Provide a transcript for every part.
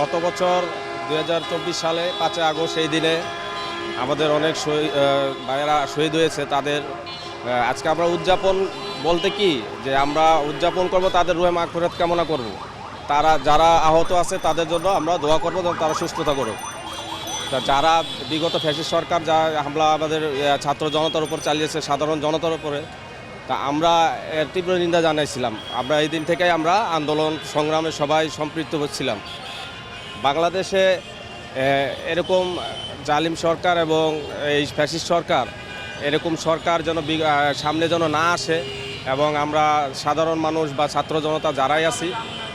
গত বছর দু হাজার চব্বিশ সালে পাঁচই আগস্ট এই দিনে আমাদের অনেক শহীদ ভাইয়েরা শহীদ হয়েছে, তাদের আজকে আমরা উদযাপন বলতে কি? যে আমরা উদযাপন করব, তাদের রুহে মাগফিরাত কামনা করব। তারা, যারা আহত আছে, তাদের জন্য আমরা দোয়া করব তারা সুস্থতা করুক। তা যারা বিগত ফ্যাসিস্ট সরকার, যা হামলা আমাদের ছাত্র জনতার উপর চালিয়েছে, সাধারণ জনতার উপরে, তা আমরা তীব্র নিন্দা জানাইছিলাম। আমরা এই দিন থেকেই আমরা আন্দোলন সংগ্রামে সবাই সম্পৃক্ত হচ্ছিলাম। বাংলাদেশে এরকম জালিম সরকার এবং এই ফ্যাসিস্ট সরকার, এরকম সরকার যেন সামনে যেন না আসে এবং আমরা সাধারণ মানুষ বা ছাত্র জনতা যারাই আছি,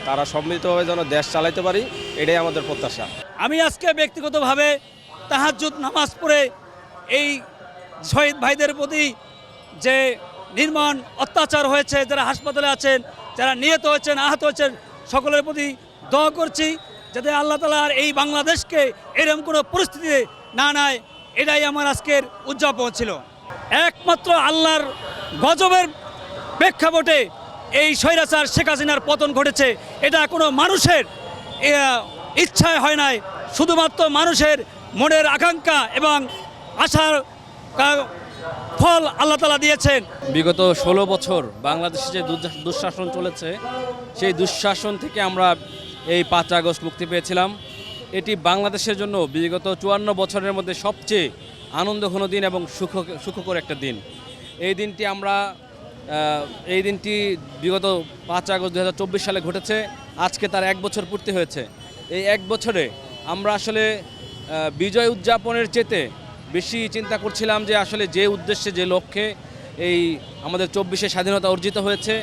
তারা সম্মিলিতভাবে যেন দেশ চালাইতে পারি, এটাই আমাদের প্রত্যাশা। আমি আজকে ব্যক্তিগতভাবে তাহাজ্জুদ নামাজ পড়ে এই শহীদ ভাইদের প্রতি যে নির্মাণ অত্যাচার হয়েছে, যারা হাসপাতালে আছেন, যারা নিহত হয়েছেন, আহত হয়েছেন, সকলের প্রতি দোয়া করছি। যাতে আল্লাহ তালা আর এই বাংলাদেশকে এরকম কোনো পরিস্থিতিতে না নেয়, এটাই আমার আজকের উদযাপন ছিল। একমাত্র আল্লাহর গজবের প্রেক্ষাপটে এই স্বৈরাচার শেখ হাসিনার পতন ঘটেছে। এটা কোনো মানুষের ইচ্ছায় হয় নাই। শুধুমাত্র মানুষের মনের আকাঙ্ক্ষা এবং আশার ফল আল্লাহ তালা দিয়েছেন। বিগত ষোলো বছর বাংলাদেশে যে দুঃশাসন চলেছে, সেই দুঃশাসন থেকে আমরা এই পাঁচ আগস্ট মুক্তি পেয়েছিলাম। এটি বাংলাদেশের জন্য বিগত চুয়ান্ন বছরের মধ্যে সবচেয়ে আনন্দঘন দিন এবং সুখ সুখকর একটা দিন। এই দিনটি আমরা এই দিনটি বিগত পাঁচ আগস্ট দু হাজার চব্বিশ সালে ঘটেছে। আজকে তার এক বছর পূর্তি হয়েছে। এই এক বছরে আমরা আসলে বিজয় উদযাপনের চেতে বেশি চিন্তা করছিলাম যে আসলে যে উদ্দেশ্যে, যে লক্ষ্যে এই আমাদের চব্বিশে স্বাধীনতা অর্জিত হয়েছে,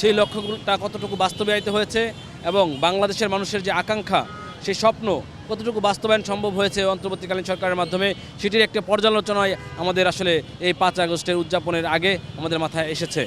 সেই লক্ষ্যটা কতটুকু বাস্তবায়িত হয়েছে এবং বাংলাদেশের মানুষের যে আকাঙ্ক্ষা সেই স্বপ্ন কতটুকু বাস্তবায়ন সম্ভব হয়েছে অন্তর্বর্তীকালীন সরকারের মাধ্যমে, সেটির একটা পর্যালোচনায় আমাদের আসলে এই পাঁচ আগস্টের উদযাপনের আগে আমাদের মাথায় এসেছে।